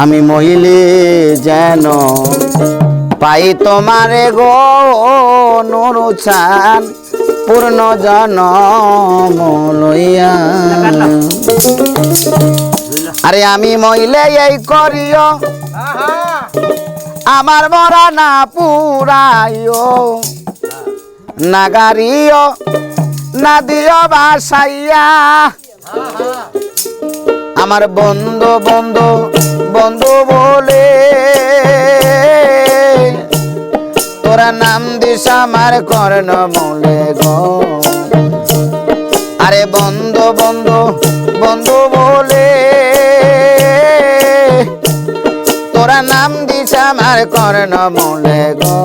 আমি মহিলে যেন পাই তোমারে গো নুরু পূর্ণ লইয়া। আরে আমি মহিলে, এই করিও। আমার মরা না পুরাইও। নাগারিও না দিও বাসাইয়া। আমার বন্ধু বন্ধু বন্ধু বলে, তোরা নাম দিস আমার কর্ণ মূলে গো। আরে বন্ধু বন্ধু বন্ধু বলে, তোরা নাম দিস আমার কর্ণ মূলে গো।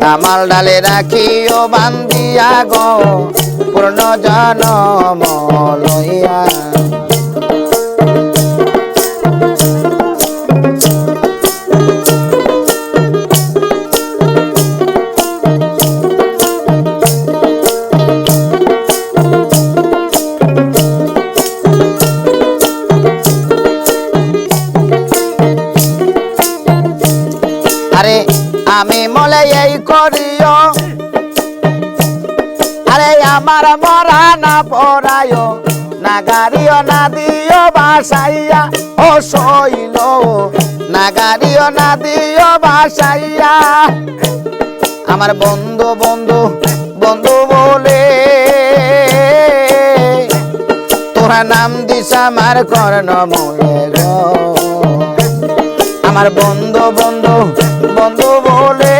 কামাল ডালে রাখিও বান্দিয়া গো, পূর্ণ জনম লইয়া। আরে আমি মলে এই করিও। আরে আমার মরা না পড়ায়ও না গাড়িও না দিও বাসাইয়া। ও শৈল না গাড়িও না দিও বাসাইয়া। আমার বন্ধু বন্ধু বন্ধু বলে, তোরা নাম দিস আমার কর্ণ মূলে গো আমার বন্ধু বন্ধু বন্ধু বলে।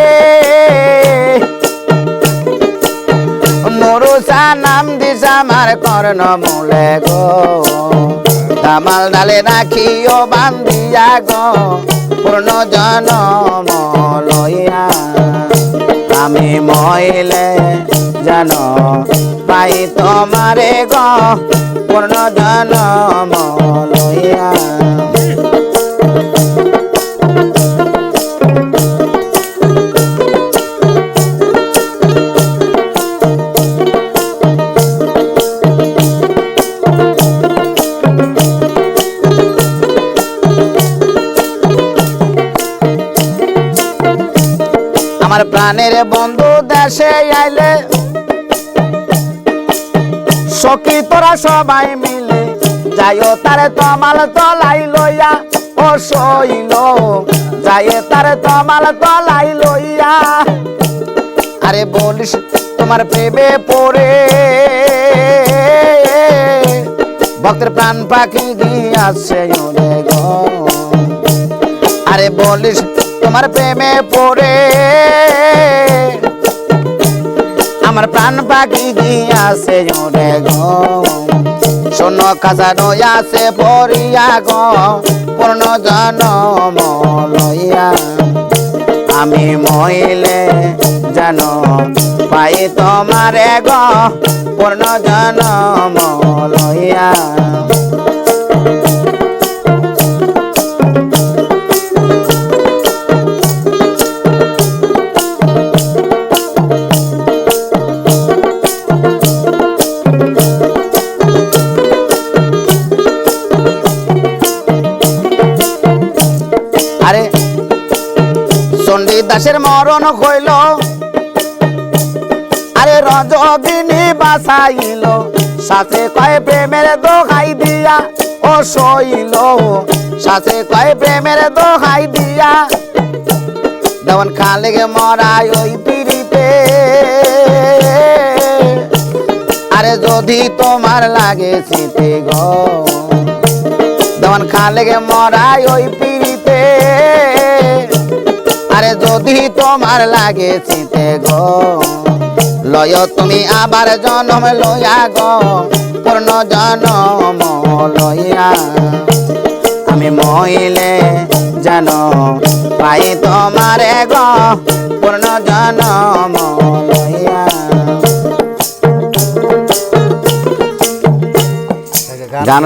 নরুসা নাম দিস আমার কর্ণ মূলে গো। কামাল ডালে রাখিও বান্দিয়া গো। পূর্ণ জনম লইয়া। আমি মইলে জান পাই তোমারে গো। পূর্ণ জনম লইয়া। আমার প্রাণের বন্ধু দেশে আইলে, সখী তোরা সবাই মিলে যাইও তারে তমাল তলাই লইয়া, ও সইল যাইয়ে তারে তমাল তলাই লইয়া। আরে বলিস, তোমার প্রেমে পড়ে, ভক্তের প্রাণ পাখি গিয়াছে আরে বলিস তোমার প্রেমে পড়ে। আমার প্রাণ পাখি দিয়াছে ওরে গো। শোনো কাজা নয়াছে পড়িয়া গো, পূর্ণ জনম লইয়া। আমি মইলে জানো পাই তোমারে গো, পূর্ণ জনম লইয়া। মরণ হইল। আরে রজদিনী বাসাইল, সাথে কয় প্রেমের দোহাই দিয়া ও সইল। সাথে কয় প্রেমের দোহাই দিয়া, দেওয়ান খালে গে মরাই ওই পিড়িতে। আরে যদি তোমার লাগে শীতে গো, দেওয়ান খালে গে মরাই ওই পিড়িতে। যদি তোমার লাগে চিতে গো। লয় তুমি আবার জনম লইয়া গো, পূর্ণ জনম লইয়া। আমি মইলে জানো পাই তোমারে গো, পূর্ণ জনম লইয়া। গান